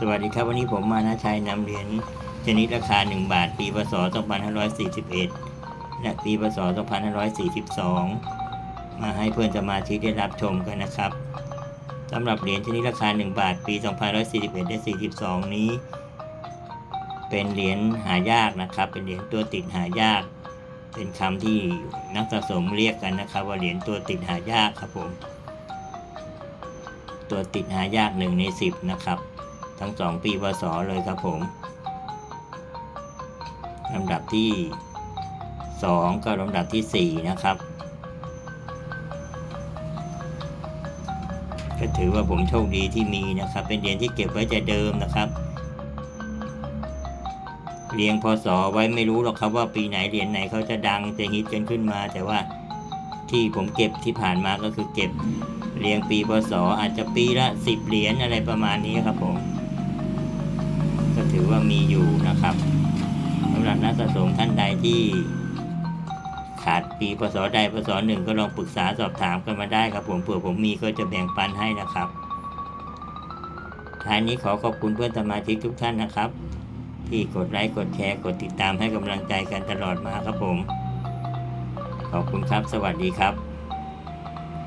สวัสดีครับ วันนี้ผมมานะชัยนำเหรียญชนิดราคา 1 บาท ปีพศ 2541 และปีพศ 2542 มาให้เพื่อนสมาชิกได้รับชมกันนะครับสำหรับเหรียญชนิดราคา 1 บาท ปี 2541 และ 42 นี้ เป็นเหรียญหายากนะครับ เป็นเหรียญตัวติดหายาก เป็นคำที่นักสะสมเรียกกันนะครับ ว่าเหรียญตัวติดหายากครับผม ตัวติดหายากหนึ่งในสิบนะครับ ทั้งสองปีพศเลยครับผมลำดับที่สองก็ลำดับที่สี่นะครับ ก็ถือว่าผมโชคดีที่มีนะครับ เป็นเหรียญที่เก็บไว้แต่เดิมนะครับเรียงพศไว้ไม่รู้หรอกครับว่าปีไหนเหรียญไหนเขาจะดังจะฮิตกันขึ้นมา แต่ว่าที่ผมเก็บที่ผ่านมาก็คือเก็บเรียงปีพศอาจจะปีละสิบเหรียญอะไรประมาณนี้ครับผม ถือว่ามีอยู่นะครับสำหรับนักสะสมท่านใดที่ขาดปีพศใดพศหนึ่งก็ลองปรึกษาสอบถามกันมาได้ครับ ผมเผื่อผมมีก็จะแบ่งปันให้นะครับท้ายนี้ขอขอบคุณเพื่อนสมาชิกทุกท่านนะครับ ที่กดไลค์กดแชร์กดติดตามให้กำลังใจกันตลอดมาครับผม ขอบคุณครับ สวัสดีครับ